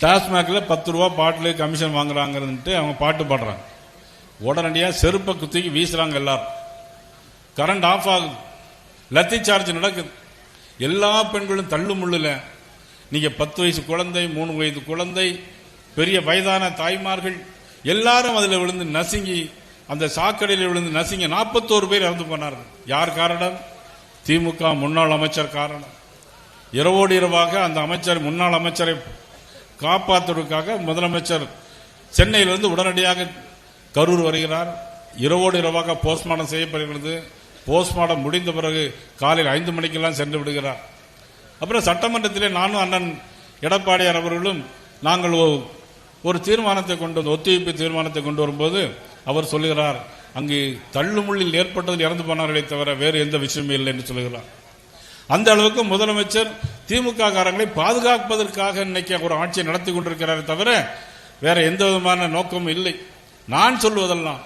டாஸ்மாகில் பத்து ரூபா பாட்டில் கமிஷன் வாங்குறாங்கன்ட்டு அவங்க பாட்டு பாடுறாங்க. உடனடியாக செருப்பை குத்திக்கு வீசுறாங்க எல்லாரும். கரண்ட் ஆஃப் ஆகுது. லத்தி சார்ஜ் நடக்குது. எல்லா பெண்களும் தள்ளு முள்ளுல நீங்கள் பத்து வயசு குழந்தை மூணு வயது குழந்தை பெரிய வயதான தாய்மார்கள் எல்லாரும் அதில் விழுந்து நசுங்கி அந்த சாக்கடையில் விழுந்து நசுங்கி நாற்பத்தோரு பேர் இறந்து போனார்கள். யார் காரணம்? திமுக முன்னாள் அமைச்சர் காரணம். இரவோடு இரவாக அந்த அமைச்சர் முன்னாள் அமைச்சரை காப்பாற்றுவதற்காக முதலமைச்சர் சென்னையிலிருந்து உடனடியாக கரூர் வருகிறார். இரவோடு இரவாக போஸ்ட்மார்ட்டம் செய்யப்படுகிறது. போஸ்ட்மார்ட்டம் முடிந்த பிறகு காலையில் ஐந்து மணிக்கெல்லாம் சென்று விடுகிறார். அப்புறம் சட்டமன்றத்திலே நானும் அண்ணன் எடப்பாடியார் அவர்களும் நாங்கள் ஒரு தீர்மானத்தை கொண்டு வந்து ஒத்திவைப்பு தீர்மானத்தை கொண்டு வரும்போது அவர் சொல்லுகிறார் அங்கு தள்ளுமுள்ளில் ஏற்பட்டதில் இறந்து போனார்களே தவிர வேறு எந்த விஷயமும் இல்லை என்று சொல்லுகிறார். அந்த அளவுக்கு முதலமைச்சர் திமுக காரங்களை பாதுகாப்பதற்காக இன்னைக்கு ஒரு ஆட்சியை நடத்தி கொண்டிருக்கிறாரே தவிர வேற எந்த விதமான நோக்கமும் இல்லை. நான் சொல்வதெல்லாம்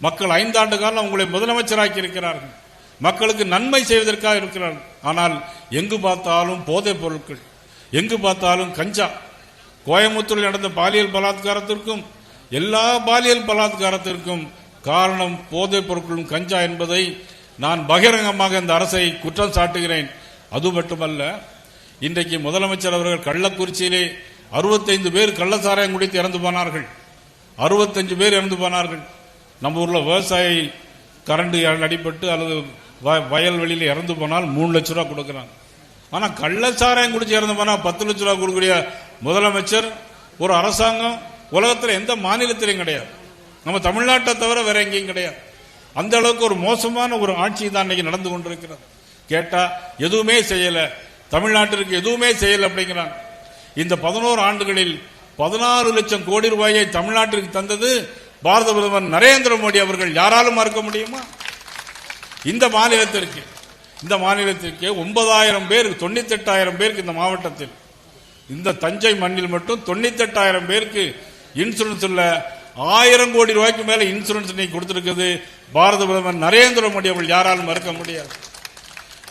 மக்கள் ஐந்தாண்டு காலம் உங்களை முதலமைச்சராக்கி இருக்கிறார்கள். மக்களுக்கு நன்மை செய்வதற்காக இருக்கிறார்கள். ஆனால் எங்கு பார்த்தாலும் போதைப் பொருட்கள் எங்கு பார்த்தாலும் கஞ்சா. கோயம்புத்தூரில் நடந்த பாலியல் பலாத்காரத்திற்கும் எல்லா பாலியல் பலாத்காரத்திற்கும் காரணம் போதைப் பொருட்களும் கஞ்சா என்பதை நான் பகிரங்கமாக இந்த அரசை குற்றம் சாட்டுகிறேன். அது மட்டுமல்ல இன்றைக்கு முதலமைச்சர் அவர்கள் கள்ளக்குறிச்சியிலே அறுபத்தைந்து பேர் கள்ளசாராயம் குடித்து இறந்து போனார்கள். அறுபத்தஞ்சு பேர் இறந்து போனார்கள். நம்ம ஊரில் விவசாயி கரண்டு அடிபட்டு அல்லது வ- வயல்வெளியில் இறந்து போனால் மூணு லட்ச ரூபா கொடுக்குறாங்க. ஆனால் கள்ளச்சாராயம் குடிச்சு இறந்து போனால் பத்து லட்ச ரூபா கொடுக்கக்கூடிய முதலமைச்சர் ஒரு அரசாங்கம் உலகத்தில் எந்த மாநிலத்திலையும் கிடையாது. நம்ம தமிழ்நாட்டை தவிர வேற எங்கேயும் கிடையாது. அந்த அளவுக்கு ஒரு மோசமான ஒரு ஆட்சி தான் இன்னைக்கு நடந்து கொண்டிருக்கிறது. கேட்டா எதுவுமே செய்யல. தமிழ்நாட்டிற்கு எதுவுமே செய்யல அப்படிங்கிறாங்க இந்த பதினோரு ஆண்டுகளில் பதினாறு லட்சம் கோடி ரூபாயை தமிழ்நாட்டிற்கு தந்தது பாரத பிரதமர் நரேந்திர மோடி அவர்கள். யாராலும் மறுக்க முடியுமா? இந்த மாநிலத்திற்கு இந்த மாநிலத்திற்கு ஒன்பதாயிரம் பேர் தொண்ணூத்தெட்டாயிரம் பேருக்கு இந்த மாவட்டத்தில். இந்த தஞ்சை மண்ணில் மட்டும் தொண்ணூத்தெட்டாயிரம் பேருக்கு இன்சூரன்ஸ் உள்ள ஆயிரம் கோடி ரூபாய்க்கு மேல இன்சூரன்ஸ் இன்னைக்கு கொடுத்துருக்குது. பாரத பிரதமர் நரேந்திர மோடி அவர்கள் யாராலும் மறுக்க முடியாது.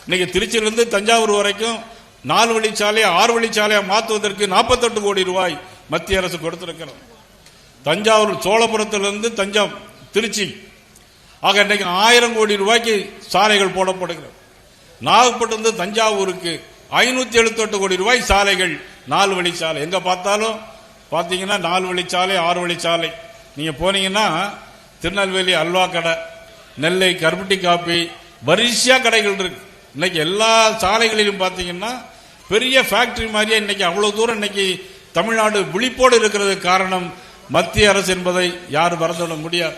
இன்னைக்கு திருச்சியிலிருந்து தஞ்சாவூர் வரைக்கும் நாலு வழிச்சாலையை ஆறு வழிச்சாலையை மாற்றுவதற்கு நாற்பத்தெட்டு கோடி ரூபாய் மத்திய அரசு கொடுத்திருக்கிறோம் தஞ்சாவூர் சோழபுரத்திலிருந்து தஞ்சம் திருச்சி. ஆக இன்னைக்கு ஆயிரம் கோடி ரூபாய்க்கு சாலைகள் போடப்படுகிறது. நாகப்பட்டினத்து தஞ்சாவூருக்கு ஐநூத்தி எழுபத்தெட்டு கோடி ரூபாய் சாலைகள் நாலு வழிச்சாலை. எங்க பார்த்தாலும் பார்த்தீங்கன்னா நாலு வழிச்சாலை ஆறு வழிச்சாலை. நீங்க போனீங்கன்னா திருநெல்வேலி அல்வா கடை நெல்லை கருப்பட்டி காப்பி வரிசையா கடைகள் இருக்கு. இன்னைக்கு எல்லா சாலைகளிலும் பாத்தீங்கன்னா பெரிய ஃபேக்டரி மாதிரியே இன்னைக்கு அவ்வளவு தூரம் இன்னைக்கு தமிழ்நாடு விழிப்போடு இருக்கிறது காரணம் மத்திய அரசு என்பதை யாரும் மறந்துவிட முடியாது.